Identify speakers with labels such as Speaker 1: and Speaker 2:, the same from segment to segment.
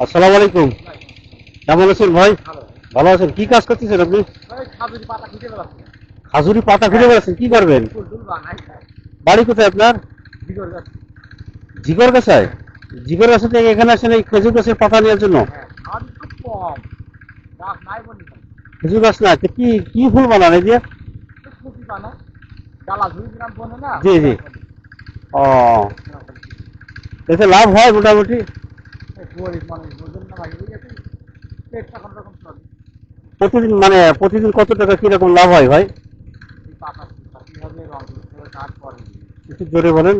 Speaker 1: আসসালামু আলাইকুম। কেমন আছেন ভাই? ভালো আছেন? কি কাজ করতেছেন আপনি?
Speaker 2: খাজুরি পাতা খুঁজে
Speaker 1: বেড়াচ্ছেন কি করবেন? বাড়ি কোথায় আপনার? জিগর গাছায় জিগর গাছা থেকে এখানে আসেন এই খেজুর গাছের পাতা নেওয়ার জন্য? খেজুর গাছ না কি কি ফুল বানান এই যে? জি, জি। ও এতে লাভ হয় মোটামুটি?
Speaker 2: গরিব মানুষ বোঝেন না ভাই পেটটা কোন রকম চলে
Speaker 1: প্রতিদিন মানে প্রতিদিন কত টাকা কীরকম লাভ হয় ভাই?
Speaker 2: পাতা কীভাবে রং করে কাজ করে
Speaker 1: একটু জোরে বলেন।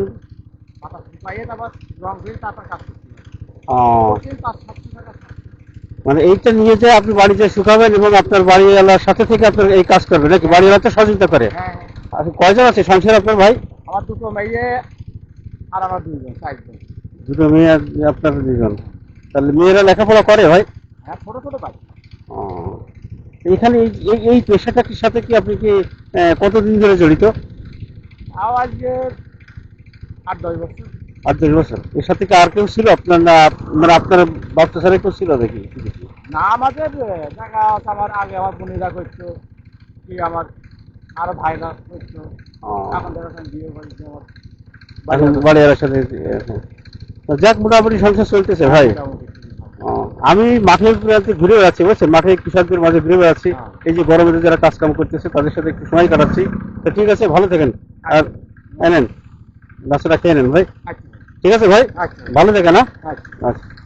Speaker 2: পাতা শুকাইয়ে তারপর রং করে তারপর কাজ করতে
Speaker 1: মানে এইটা নিয়ে যে আপনি বাড়িতে শুকাবেন এবং আপনার বাড়িওয়ালার সাথে থেকে আপনার এই কাজ করবেন নাকি বাড়িওয়ালা তো সহযোগিতা করে? আচ্ছা কয়জন আছে? সংসার আপনার ভাই?
Speaker 2: আমার দুটো মেয়ে আর আমার দুইজন চারজন।
Speaker 1: দুটো মেয়ে আপনার দুজন তাহলে মেয়েরা লেখাপড়া করে ভাই?
Speaker 2: হ্যাঁ ছোট ছোট ভাই
Speaker 1: এখানে এই- এই পেশাটার সাথে কি আপনি কি কতদিন ধরে জড়িত?
Speaker 2: আওয়াজ আট দশ বছর।
Speaker 1: আট দশ বছর। এর সাথে কি আর কেউ ছিল? আপনার না মানে আপনার বাচ্চা ছাড়া কেউ ছিল দেখি
Speaker 2: না আমাদের দেখা আমার আগে আমার বোনেরা করতো কি আমার আরও ভাইরা করতো। এখন দেখা বিয়ে করেছে আমার
Speaker 1: এখন সাথে হ্যাঁ। যাক মোটামুটি সংসার চলতেছে ভাই। আমি মাঠে ঘুরে- ঘুরে বেড়াচ্ছি বুঝছেন? মাঠে কৃষকদের মাঝে ঘুরে বেড়াচ্ছি।
Speaker 2: হ্যাঁ।
Speaker 1: এই যে গরমে যারা কাজ কাম করতেছে তাদের সাথে একটু সময় কাটাচ্ছি। তো ঠিক আছে ভালো থাকেন। আর এনেন গাছটা খেয়ে নেন ভাই।
Speaker 2: আচ্ছা।
Speaker 1: ঠিক আছে ভাই?
Speaker 2: আচ্ছা।
Speaker 1: ভালো থাকেন হ্যাঁ?
Speaker 2: আচ্ছা।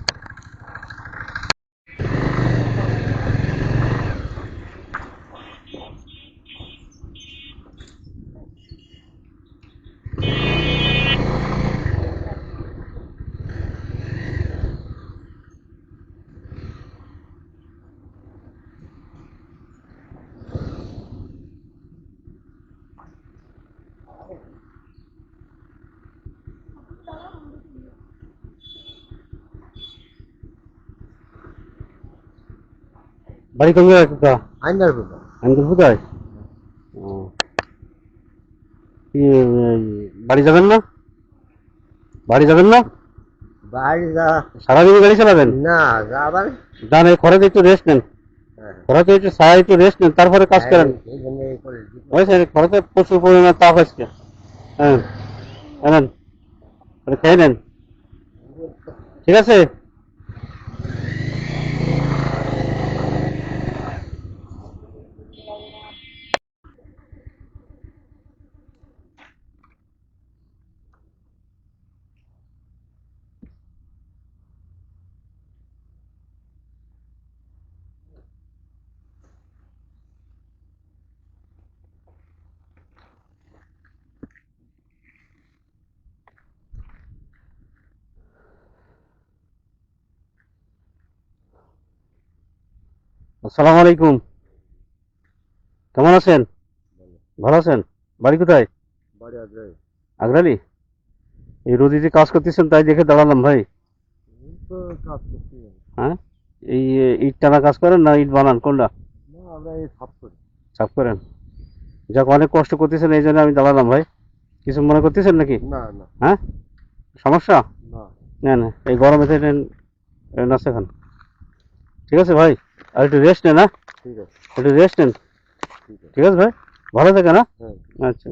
Speaker 1: বাড়ি কোন জায়গায় কাকা আঙ্কেল কোথায় ও। কি বাড়ি যাবেন না? বাড়ি যাবেন না?
Speaker 2: বাড়ি যা
Speaker 1: সারাদিন গাড়ি চালাবেন?
Speaker 2: না যাবার
Speaker 1: যান এই খরাতে একটু রেস্ট নেন। খরাতে একটু সারা একটু রেস্ট নেন তারপরে কাজ করেন। হয়েছে খরাতে প্রচুর পরিমাণে তাপ আসছে হ্যাঁ। ওটা খেয়ে নেন। ঠিক আছে? আসসালামু আলাইকুম। কেমন আছেন? ভালো আছেন? বাড়ি কোথায়?
Speaker 2: বাড়ি
Speaker 1: আগ্রালি? এই রোদি যে কাজ করতেছেন তাই দেখে দাঁড়ালাম ভাই। হ্যাঁ? এই ইট টানা কাজ করেন না ইট বানান? কোনটা?
Speaker 2: সাপ
Speaker 1: করেন। যাক অনেক কষ্ট করতেছেন এই জন্য আমি দাঁড়ালাম ভাই। কিছু মনে করতেছেন নাকি?
Speaker 2: না না।
Speaker 1: হ্যাঁ? সমস্যা?
Speaker 2: না।
Speaker 1: না না। এই গরমে থেকে নাচতে খান। ঠিক আছে ভাই? আর একটু রেস্ট নেন হ্যাঁ
Speaker 2: ঠিক আছে
Speaker 1: একটু রেস্ট নেন
Speaker 2: ঠিক আছে
Speaker 1: ঠিক আছে ভাই ভালো থাকেন হ্যাঁ
Speaker 2: হ্যাঁ
Speaker 1: আচ্ছা